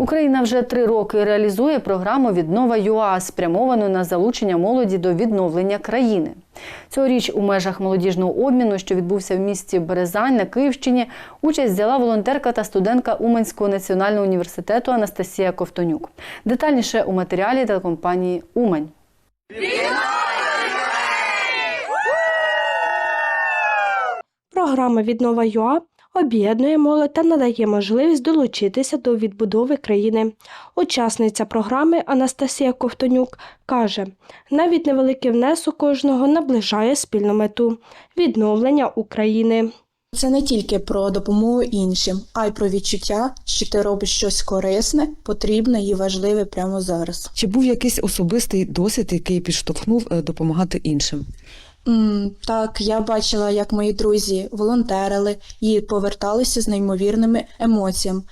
Україна вже три роки реалізує програму Віднова ЮА, спрямовану на залучення молоді до відновлення країни. Цьогоріч у межах молодіжного обміну, що відбувся в місті Березань на Київщині, участь взяла волонтерка та студентка Уманського національного університету Анастасія Ковтонюк. Детальніше у матеріалі телекомпанії Умань. Програма Віднова ЮА об'єднує молодь та надає можливість долучитися до відбудови країни. Учасниця програми Анастасія Ковтонюк каже: навіть невеликий внесок кожного наближає спільну мету відновлення України. Це не тільки про допомогу іншим, а й про відчуття, що ти робиш щось корисне, потрібне і важливе прямо зараз. Чи був якийсь особистий досвід, який підштовхнув е, допомагати іншим? м так, я бачила, як мої друзі волонтерили і поверталися з неймовірними емоціями.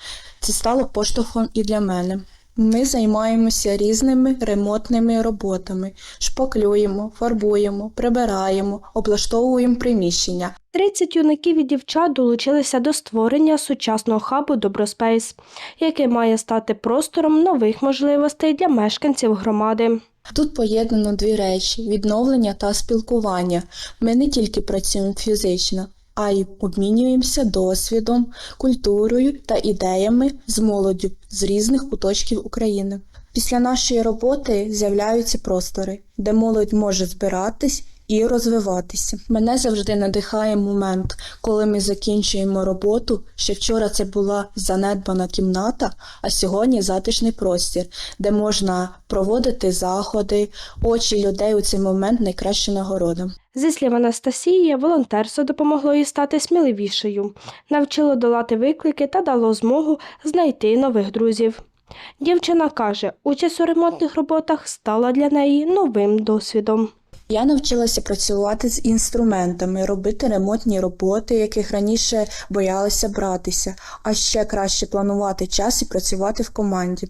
Це стало поштовхом і для мене. Ми займаємося різними ремонтними роботами, шпаклюємо, фарбуємо, прибираємо, облаштовуємо приміщення. 30 юнаків і дівчат долучилися до створення сучасного хабу Доброспейс, який має стати простором нових можливостей для мешканців громади. Тут поєднано дві речі: відновлення та спілкування. Ми не тільки працюємо фізично, а й обмінюємося досвідом, культурою та ідеями з молоддю з різних куточків України. Після нашої роботи з'являються простори, де молодь може збиратись і розвиватися. Мене завжди надихає момент, коли ми закінчуємо роботу. Ще вчора це була занедбана кімната, а сьогодні затишний простір, де можна проводити заходи, очі людей у цей момент найкраща нагорода. Зі слів Анастасії, волонтерство допомогло їй стати сміливішою, навчило долати виклики та дало змогу знайти нових друзів. Дівчина каже, участь у ремонтних роботах стала для неї новим досвідом. Я навчилася працювати з інструментами, робити ремонтні роботи, яких раніше боялася братися, а ще краще планувати час і працювати в команді.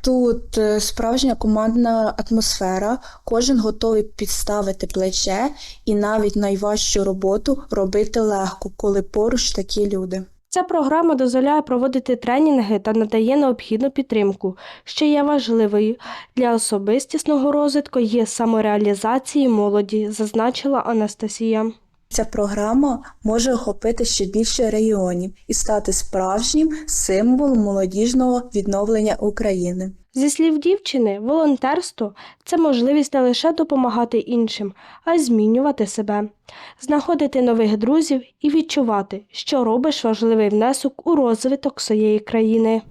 Тут е, справжня командна атмосфера, кожен готовий підставити плече і навіть найважчу роботу робити легко, коли поруч такі люди. Ця програма дозволяє проводити тренінги та надає необхідну підтримку, що є важливою для особистісного розвитку і самореалізації молоді, зазначила Анастасія. Ця програма може охопити ще більше регіонів і стати справжнім символом молодіжного відновлення України. Зі слів дівчини, волонтерство це можливість не лише допомагати іншим, а й змінювати себе, знаходити нових друзів і відчувати, що робиш важливий внесок у розвиток своєї країни.